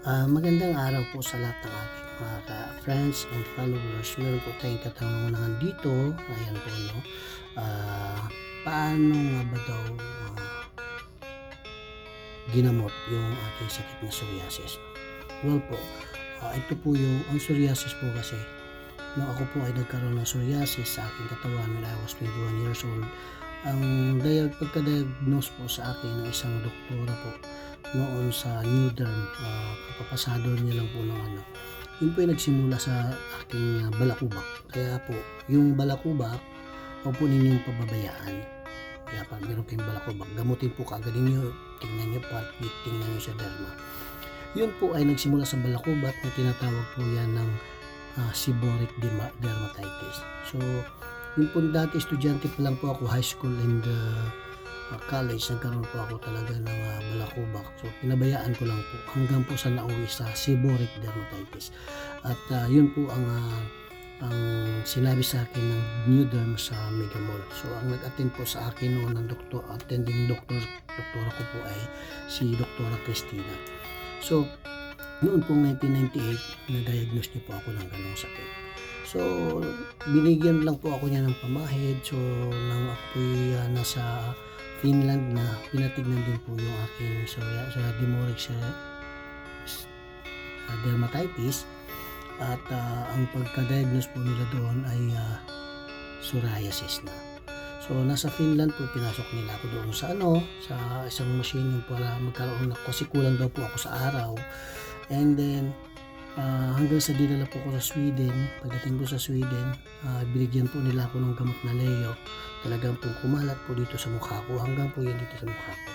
Ah, magandang araw po sa lahat ng aking mga ka-friends and followers. Meron po tayong katanungan dito. Ayan po, no? Ah, paano nga ba daw ah, ginamot yung aking sakit na psoriasis? Well po, ah, ito po yung, ang psoriasis po kasi, nung ako po ay nagkaroon ng psoriasis sa aking katawan when I was 21 years old, ang diag pagka-diagnose po sa akin ng isang doktora po noon sa New Derm, uh, kapapasado niya lang po ng ano. Yun po yung nagsimula sa aking ah, balakubak. Kaya po, yung balakubak, huwag po ninyong pababayaan. Kaya pag meron kayong balakubak, gamutin po kagad ninyo, tingnan nyo pa, tingnan nyo sa derma. Yun po ay nagsimula sa balakubak na tinatawag po yan ng ah, seborrheic derma- dermatitis. So, yun po dati estudyante pa lang po ako high school and uh, college nagkaroon po ako talaga ng uh, balakubak so pinabayaan ko lang po hanggang po sa nauwi sa seborrheic dermatitis at uh, yun po ang uh, ang sinabi sa akin ng New Derm sa Mega Mall. So ang nag-attend po sa akin noon ng doktor, attending doctor, doktora ko po ay si Doktora Cristina. So noon pong 1998, na-diagnose niya po ako ng ganong sakit. So, binigyan lang po ako niya ng pamahid. So, nang ako'y uh, nasa Finland na pinatignan din po yung aking sa, sa demoric sa, sa dermatitis. At uh, ang pagka-diagnose po nila doon ay uh, psoriasis na. So, nasa Finland po, pinasok nila ako doon sa ano, sa isang machine yung para magkaroon na, kasi kulang daw po ako sa araw. And then, uh, hanggang sa dinala po ko sa Sweden pagdating ko sa Sweden uh, binigyan po nila ako ng gamot na Leo. Talagang po kumalat po dito sa mukha ko hanggang po yan dito sa mukha ko.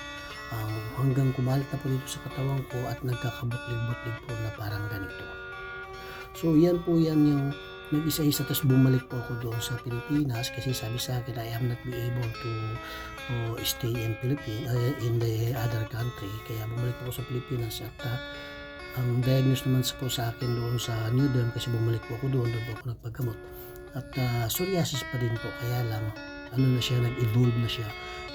Uh, hanggang kumalat na po dito sa katawan ko at nagkakabutlig-butlig po na parang ganito. So yan po yan yung nag-isa-isa tapos bumalik po ako doon sa Pilipinas kasi sabi sa akin I am not be able to uh, stay in Philippines uh, in the other country. Kaya bumalik po ako sa Pilipinas at uh, ang diagnose naman po sa akin doon sa New Derm kasi bumalik po ako doon, doon po ako nagpaggamot. At uh, psoriasis pa din po, kaya lang ano na siya, nag-evolve na siya.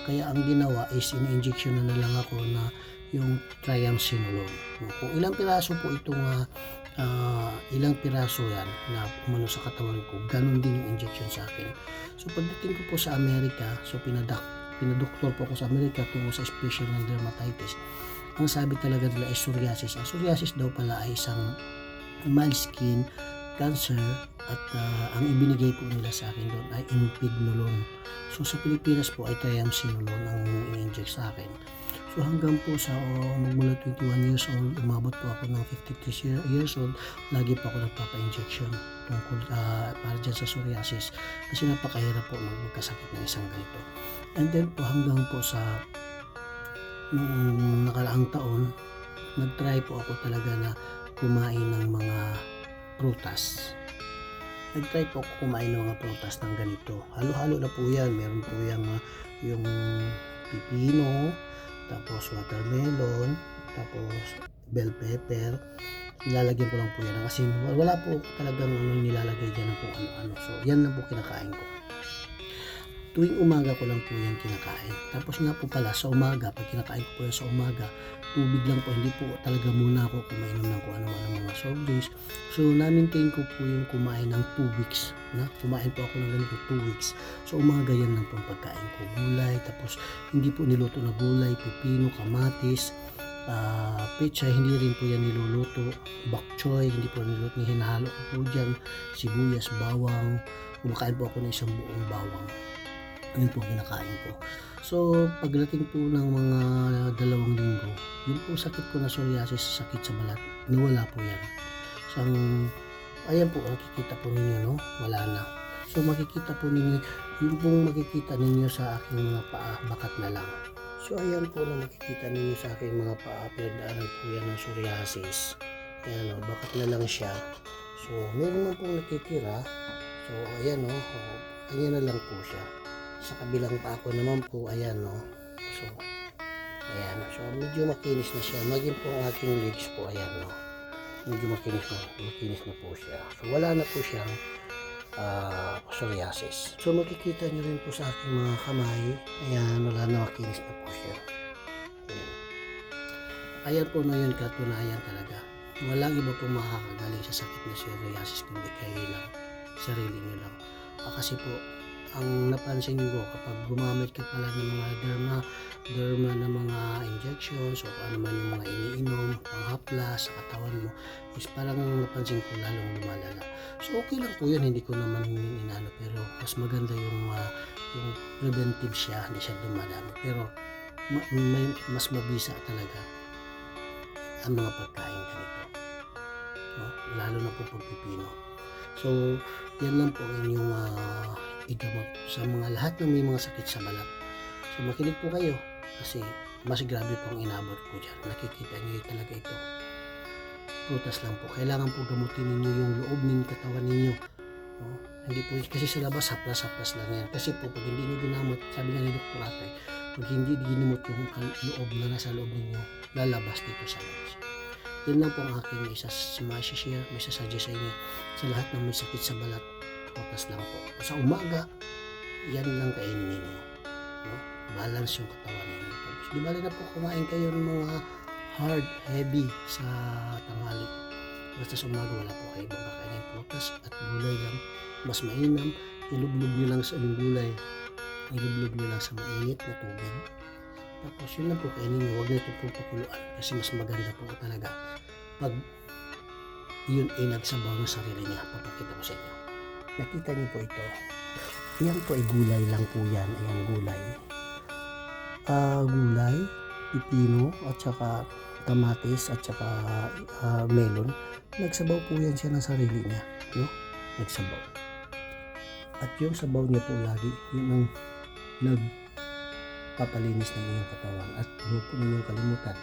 Kaya ang ginawa is in-injection na, lang ako na yung triamcinolone. Kung ilang piraso po itong uh, uh, ilang piraso yan na umano sa katawan ko, ganun din yung injection sa akin. So pagdating ko po sa Amerika, so pinadak pinadoktor po ako sa Amerika tungo sa special ng dermatitis ang sabi talaga nila ay psoriasis. Ang psoriasis daw pala ay isang mild skin cancer at uh, ang ibinigay po nila sa akin doon ay impignolone. So sa Pilipinas po ay triamcinolone ang in-inject sa akin. So hanggang po sa oh, magmula 21 years old, umabot po ako ng 53 years old, lagi po ako nagpapa-injection tungkol uh, para dyan sa psoriasis kasi napakahirap po magkasakit ng isang ganito. And then po hanggang po sa noong nakaraang taon, nag-try po ako talaga na kumain ng mga prutas. Nag-try po ako kumain ng mga prutas ng ganito. Halo-halo na po yan. Meron po yung, yung pipino, tapos watermelon, tapos bell pepper. Nilalagyan ko lang po yan ng asin. Wala po talagang ano nilalagay dyan po ano-ano. So, yan na po kinakain ko tuwing umaga ko lang po yan kinakain. Tapos nga po pala sa umaga, pag kinakain ko po yan sa umaga, tubig lang po, hindi po talaga muna ako kumainom ng kung ano-ano mga soft drinks. So, na-maintain ko po yung kumain ng 2 weeks. Na? Kumain po ako ng ganito 2 weeks. So, umaga yan lang po ang pagkain ko. Gulay, tapos hindi po niluto na gulay, pipino, kamatis, uh, pecha, hindi rin po yan niluluto. Bok choy, hindi po niluto, hinahalo ko po dyan. Sibuyas, bawang, kumakain po ako ng isang buong bawang yun po kinakain ko. So, pagdating po ng mga dalawang linggo, yun po sakit ko na psoriasis, sakit sa balat, nawala po yan. So, ang, ayan po, makikita po ninyo, no? Wala na. So, makikita po ninyo, yun pong makikita ninyo sa aking mga paa, bakat na lang. So, ayan po na makikita ninyo sa aking mga paa, pinagdaanan po yan ng psoriasis. Ayan, no? bakat na lang siya. So, meron na pong nakitira. So, ayan, no? Ayan na lang po siya sa kabilang pako naman po ayan no. So ayan so medyo makinis na siya. Maging po ang aking legs po ayan no. Medyo makinis na makinis na po siya. So wala na po siyang uh, psoriasis. So makikita nyo rin po sa aking mga kamay. Ayan wala na makinis na po siya. Ayan, ayan po na yun katunayan talaga. Walang iba pong makakagaling sa sakit na psoriasis kundi kayo lang, sarili nyo lang. Ah, kasi po, ang napansin ko kapag gumamit ka pala ng mga derma, derma na mga injections o ano man yung mga iniinom, panghaplas sa katawan mo, is parang napansin ko lalong lumalala. So okay lang po yun, hindi ko naman inano, pero mas maganda yung, ah, yung preventive siya, hindi siya dumadami. Pero ma- may, mas mabisa talaga ang mga pagkain ganito. No? Lalo na po pagpipino. So, yan lang po ang inyong ah, igamot sa mga lahat ng may mga sakit sa balat. So, makinig po kayo kasi mas grabe po ang inabot ko dyan. Nakikita niyo talaga ito. Prutas lang po. Kailangan po gamutin ninyo yung loob ng katawan ninyo. No? Hindi po, kasi sa labas, haplas-haplas lang yan. Kasi po, pag hindi nyo ginamot, sabi nga ni Dr. Atay, pag hindi ginamot yung loob na nasa loob ninyo, lalabas dito sa labas. Yan lang po ang aking isa share, may sasuggest sa inyo sa lahat ng may sakit sa balat. Prutas lang po. Sa umaga, yan lang kainin ninyo. No? Balance yung katawan ninyo. Di bali na po kumain kayo ng mga hard, heavy sa tanghali. Basta sa umaga wala po kayo ibang kakainin prutas at gulay lang. Mas mainam, ilublog nyo lang sa yung gulay. Ilublog nyo lang sa mainit na tubig. Tapos yun lang po kainin nyo. Huwag na ito pakuluan kasi mas maganda po talaga pag yun ay nagsabaw ng sarili niya. Papakita ko sa inyo. Nakita niyo po ito. Yan po ay gulay lang po yan. Ayan gulay. Ah, gulay, pipino, at saka kamatis, at saka ah, melon. Nagsabaw po yan siya ng sarili niya. No? Nagsabaw. At yung sabaw niya po lagi, yun ang nagpapalinis ng iyong katawan. At huwag po ninyong kalimutan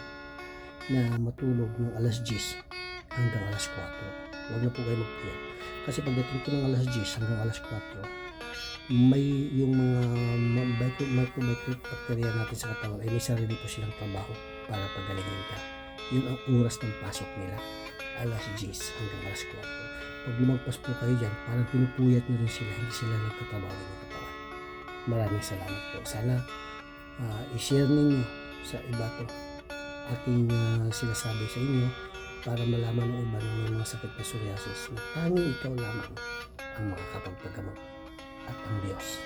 na matulog ng alas 10 hanggang alas 4. Huwag na po kayo magpuyat. Kasi pagdating po ng alas 10 hanggang alas 4, may yung mga micro, micro, micro bacteria natin sa katawan ay may sarili po silang trabaho para pagalingin ka. Yun ang oras ng pasok nila. Alas 10 hanggang alas 4. Pag lumagpas po kayo dyan, parang pinupuyat nyo rin sila, hindi sila nagtatrabaho ng katawan. Maraming salamat po. Sana ah, i-share ninyo sa iba to aking ah, sinasabi sa inyo para malaman ng iba na may mga sakit na psoriasis na tanging ikaw lamang ang makakapagpagamot at ang Diyos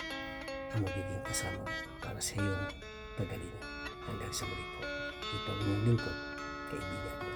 ang magiging kasama para sa iyong pagalingan. Hanggang sa muli po. Ito ang inyong lingkod, kaibigan mo.